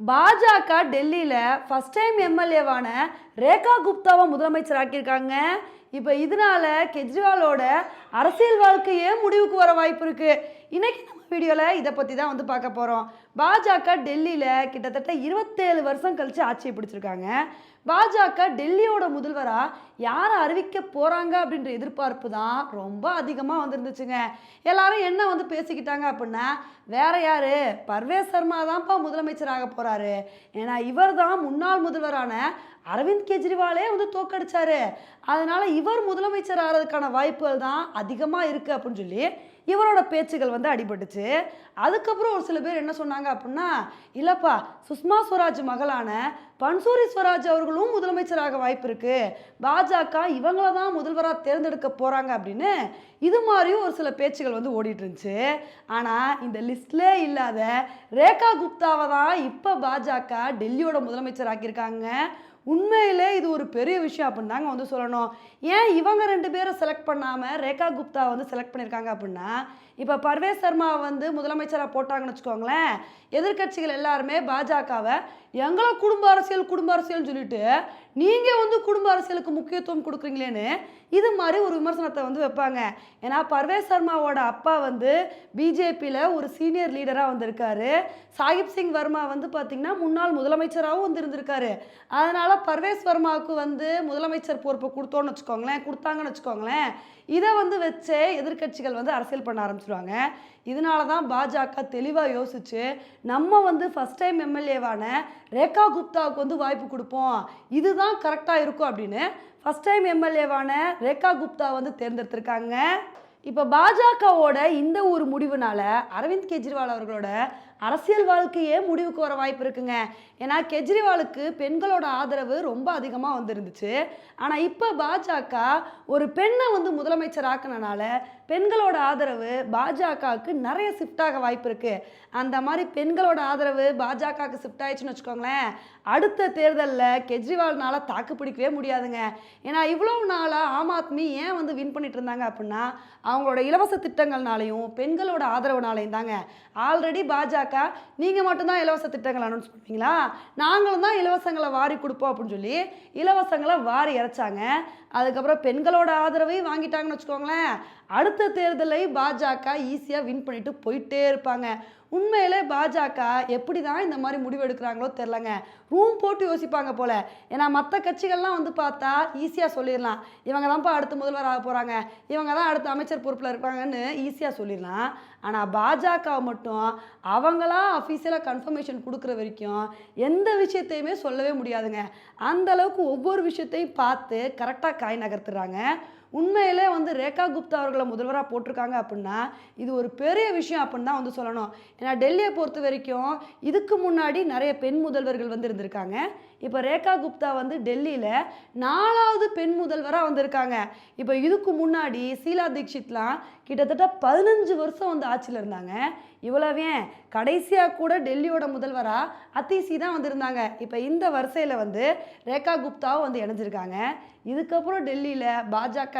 பாஜக டெல்லியில் first time எம்எல்ஏவான ரேகா குப்தாவை முதலமைச்சர் ஆக்கியிருக்காங்க இப்போ இதனால கெஜ்ரிவாலோட அரசியல் வாழ்க்கையே முடிவுக்கு வர வாய்ப்பு இருக்குது இன்றைக்கி நம்ம வீடியோவில் இதை பற்றி தான் வந்து பார்க்க போகிறோம் பாஜக டெல்லியில் கிட்டத்தட்ட இருபத்தேழு வருஷம் கழித்து ஆட்சியை பிடிச்சிருக்காங்க. பாஜக டெல்லியோட முதல்வராக யாரை அறிவிக்க போகிறாங்க அப்படின்ற எதிர்பார்ப்பு தான் ரொம்ப அதிகமாக வந்துருந்துச்சுங்க. எல்லாரும் என்ன வந்து பேசிக்கிட்டாங்க அப்படின்னா வேற யார்? பர்வேஸ் சர்மா தான்ப்பா முதலமைச்சராக போகிறாரு ஏன்னா இவர் தான் முன்னாள் முதல்வரான அரவிந்த் கெஜ்ரிவாலே வந்து தோக்கடிச்சாரு அதனால இவர் முதலமைச்சர் ஆகிறதுக்கான வாய்ப்புகள் தான் அதிகமாக இருக்குது அப்படின்னு சொல்லி இவரோட பேச்சுகள் வந்து அடிபட்டுச்சு. அதுக்கப்புறம் ஒரு சில பேர் என்ன சொன்னாங்க அப்படின்னா இல்லைப்பா சுஷ்மா ஸ்வராஜ் மகளான பன்சூரி ஸ்வராஜ் அவர்களும் முதலமைச்சராக வாய்ப்பு இருக்கு. பாஜக இவங்கள தான் முதல்வராக தேர்ந்தெடுக்க போகிறாங்க அப்படின்னு இது மாதிரியும் ஒரு சில பேச்சுகள் வந்து ஓடிட்டு இருந்துச்சு. ஆனால் இந்த லிஸ்ட்லே இல்லாத ரேகா குப்தாவை தான் இப்போ பாஜக டெல்லியோட முதலமைச்சர் ஆக்கியிருக்காங்க. உண்மையிலே இது ஒரு பெரிய விஷயம் அப்படின்னு தாங்க வந்து சொல்லணும். ஏன் இவங்க ரெண்டு பேரை செலக்ட் பண்ணாமல் ரேகா குப்தா வந்து செலக்ட் பண்ணியிருக்காங்க அப்படின்னா இப்போ பர்வேஸ் சர்மா வந்து முதலமைச்சராக போட்டாங்கன்னு வச்சுக்கோங்களேன். எதிர்க்கட்சிகள் எல்லாருமே பாஜகவை எங்களை குடும்ப அரசியல் குடும்ப அரசியல்னு சொல்லிட்டு நீங்கள் வந்து குடும்ப அரசியலுக்கு முக்கியத்துவம் கொடுக்குறீங்களேன்னு இது மாதிரி ஒரு விமர்சனத்தை வந்து வைப்பாங்க. ஏன்னா பர்வேஸ் சர்மாவோட அப்பா வந்து பிஜேபியில் ஒரு சீனியர் லீடராக வந்திருக்காரு. சாகிப் சிங் வர்மா வந்து பார்த்திங்கன்னா முன்னாள் முதலமைச்சராகவும் வந்து இருந்திருக்காரு அதனால் பர்வேஸ் வர்மாவுக்கு வந்து முதலமைச்சர் பொறுப்பை கொடுத்தோன்னு வச்சுக்கோங்களேன் கொடுத்தாங்கன்னு வச்சுக்கோங்களேன் இதை வந்து வச்சே எதிர்க்கட்சிகள் வந்து அரசியல் பண்ண ஆரம்பிச்சிருவாங்க. இதனால தான் பாஜக தெளிவாக யோசிச்சு நம்ம வந்து ஃபஸ்ட் டைம் எம்எல்ஏவான ரேகா குப்தாவுக்கு வந்து வாய்ப்பு கொடுப்போம். இதுதான் கரெக்டாக இருக்கும் அப்படின்னு ஃபஸ்ட் டைம் எம்எல்ஏவான ரேகா குப்தா வந்து தேர்ந்தெடுத்திருக்காங்க. இப்போ பாஜகவோட இந்த ஒரு முடிவுனால அரவிந்த் கெஜ்ரிவால் அவர்களோட அரசியல் வாழ்க்கையே முடிவுக்கு வர வாய்ப்பு இருக்குங்க. ஏன்னா கெஜ்ரிவாலுக்கு பெண்களோட ஆதரவு ரொம்ப அதிகமாக வந்துருந்துச்சு. ஆனால் இப்போ பாஜக ஒரு பெண்ணை வந்து முதலமைச்சர் ஆக்குனனால பெண்களோட ஆதரவு பாஜகவுக்கு நிறைய ஷிஃப்ட் ஆக வாய்ப்பு இருக்குது அந்த மாதிரி பெண்களோட ஆதரவு பாஜகவுக்கு ஷிஃப்ட் ஆயிடுச்சுன்னு வச்சுக்கோங்களேன் அடுத்த தேர்தலில் கெஜ்ரிவால்னால தாக்கு பிடிக்கவே முடியாதுங்க. ஏன்னா இவ்வளோ நாளாக ஆம் ஆத்மி ஏன் வந்து வின் பண்ணிட்டு இருந்தாங்க அப்படின்னா அவங்களோட இலவச திட்டங்கள்னாலையும் பெண்களோட ஆதரவுனாலையும் தாங்க. ஆல்ரெடி பாஜக நீங்கள் மட்டும்தான் இலவச திட்டங்கள் அனௌன்ஸ் பண்ணுவீங்களா? நாங்களும் தான் இலவசங்களை வாரி கொடுப்போம் அப்படின்னு சொல்லி இலவசங்களை வாரி இறைச்சாங்க. அதுக்கப்புறம் பெண்களோட ஆதரவையும் வாங்கிட்டாங்கன்னு வச்சுக்கோங்களேன். அடுத்த தேர்தலை பாஜக ஈஸியாக வின் பண்ணிட்டு போயிட்டே இருப்பாங்க. உண்மையிலே பாஜக எப்படி தான் இந்த மாதிரி முடிவு எடுக்கிறாங்களோ தெரிலங்க ரூம் போட்டு யோசிப்பாங்க போல. ஏன்னா மற்ற கட்சிகள்லாம் வந்து பார்த்தா ஈஸியாக சொல்லிடலாம். இவங்க தான்ப்பா அடுத்த முதல்வர் ஆக போகிறாங்க இவங்க தான் அடுத்த அமைச்சர் பொறுப்பில் இருப்பாங்கன்னு ஈஸியாக சொல்லிடலாம். ஆனால் பாஜக மட்டும் அவங்களா அஃபீஷியலாக கன்ஃபர்மேஷன் கொடுக்குற வரைக்கும் எந்த விஷயத்தையுமே சொல்லவே முடியாதுங்க. அந்த அளவுக்கு ஒவ்வொரு விஷயத்தையும் பார்த்து கரெக்டாக காய் நகர்த்துறாங்க. உண்மையிலே வந்து ரேகா குப்தா அவர்களை முதல்வராக போட்டிருக்காங்க அப்படின்னா இது ஒரு பெரிய விஷயம் அப்படின்னு தான் வந்து சொல்லணும். ஏன்னா டெல்லியை பொறுத்த வரைக்கும் இதுக்கு முன்னாடி நிறைய பெண் முதல்வர்கள் வந்து இருந்திருக்காங்க. இப்போ ரேகா குப்தா வந்து டெல்லியில் நாலாவது பெண் முதல்வராக வந்திருக்காங்க இப்போ இதுக்கு முன்னாடி சீலா தீக்ஷித்லாம் கிட்டத்தட்ட பதினஞ்சு வருஷம் வந்து ஆட்சியில் இருந்தாங்க. இவ்வளவே கடைசியாக கூட டெல்லியோட முதல்வராக அத்திசி தான் வந்திருந்தாங்க இப்போ இந்த வரிசையில் வந்து ரேகா குப்தாவும் வந்து இணைஞ்சிருக்காங்க. இதுக்கப்புறம் டெல்லியில் பாஜக